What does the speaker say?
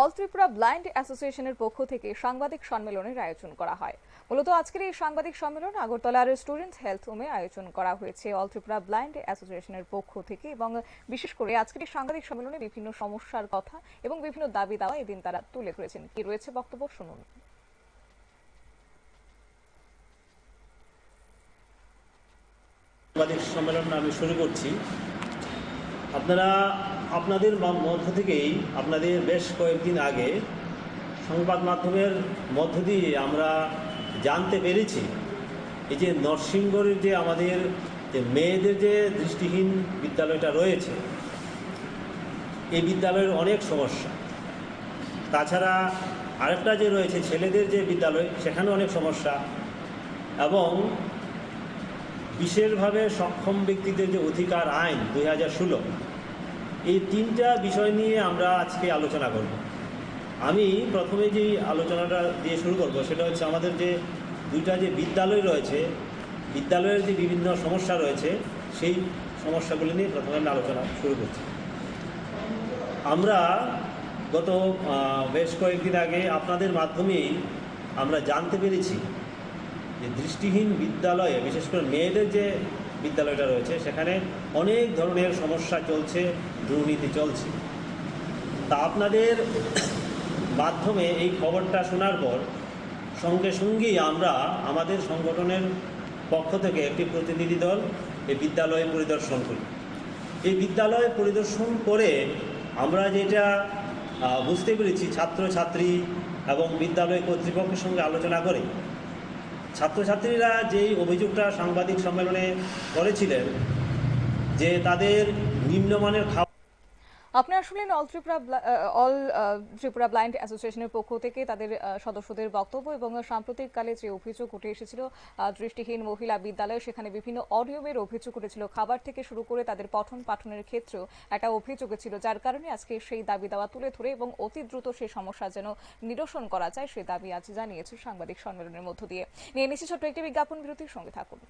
All Tripura blind অ্যাসোসিয়েশনের পক্ষ থেকে সাংবাদিক সম্মেলনের আয়োজন করা হয়। মূলত আজকের এই সাংবাদিক সম্মেলন আগরতলার স্টুডেন্টস হেলথ হোমে আয়োজন করা হয়েছে অল ত্রিপুরা ব্লাইন্ড অ্যাসোসিয়েশনের পক্ষ থেকে এবং বিশেষ করে আজকের এই সাংবাদিক সম্মেলনে বিভিন্ন সমস্যার কথা এবং বিভিন্ন দাবি দাওয়া এদিন তারা তুলে ধরেছেন। কি রয়েছে বক্তব্য শুনুন। সাংবাদিক সম্মেলন আমি শুরু করছি। আপনারা আপনাদের মধ্য থেকেই, আপনাদের বেশ কয়েকদিন আগে সংবাদ মাধ্যমের মধ্য দিয়ে আমরা জানতে পেরেছি এই যে নরসিংগড়ের যে আমাদের যে মেয়েদের যে দৃষ্টিহীন বিদ্যালয়টা রয়েছে, এই বিদ্যালয়ের অনেক সমস্যা। তাছাড়া আরেকটা যে রয়েছে, ছেলেদের যে বিদ্যালয় সেখানেও অনেক সমস্যা এবং বিশেষভাবে সক্ষম ব্যক্তিদের যে অধিকার আইন দুই হাজার ষোলো এই তিনটা বিষয় নিয়ে আমরা আজকে আলোচনা করব। আমি প্রথমে যেই আলোচনাটা দিয়ে শুরু করব, সেটা হচ্ছে আমাদের যে দুইটা যে বিদ্যালয় রয়েছে, বিদ্যালয়ের যে বিভিন্ন সমস্যা রয়েছে, সেই সমস্যাগুলি নিয়ে প্রথমে আমি আলোচনা শুরু করছি। আমরা গত বেশ কয়েকদিন আগে আপনাদের মাধ্যমেই আমরা জানতে পেরেছি যে দৃষ্টিহীন বিদ্যালয়ে, বিশেষ করে মেয়েদের যে বিদ্যালয়টা রয়েছে, সেখানে অনেক ধরনের সমস্যা চলছে, দুর্নীতি চলছে। তা আপনাদের মাধ্যমে এই খবরটা শোনার পর সঙ্গে সঙ্গেই আমরা আমাদের সংগঠনের পক্ষ থেকে একটি প্রতিনিধি দল, এই বিদ্যালয়ে পরিদর্শন করি। এই বিদ্যালয়ে পরিদর্শন করে আমরা যেটা বুঝতে পেরেছি, ছাত্রছাত্রী এবং বিদ্যালয় কর্তৃপক্ষের সঙ্গে আলোচনা করে ছাত্রছাত্রীরা যেই অভিযোগটা সাংবাদিক সম্মেলনে করেছিলেন যে তাদের নিম্নমানের খাবার আপনারা শুনলেন all Tripura all Tripura blind অ্যাসোসিয়েশনের পক্ষ থেকে তাদের সদস্যদের বক্তব্য এবং সাম্প্রতিককালে যে অভিযোগ উঠে এসেছিল দৃষ্টিহীন মহিলা বিদ্যালয়, সেখানে বিভিন্ন অনিয়মের অভিযোগ উঠেছিল। খাবার থেকে শুরু করে তাদের পঠন পাঠনের ক্ষেত্রেও একটা অভিযোগ ছিল যার কারণে আজকে সেই দাবি দাওয়া তুলে ধরে এবং অতি দ্রুত সেই সমস্যা যেন নিরসন করা যায়, সেই দাবি আজ জানিয়েছে সাংবাদিক সম্মেলনের মধ্য দিয়ে। নিয়ে নিচ্ছি ছোট্ট একটি বিজ্ঞাপন, বিরতির সঙ্গে থাকুন।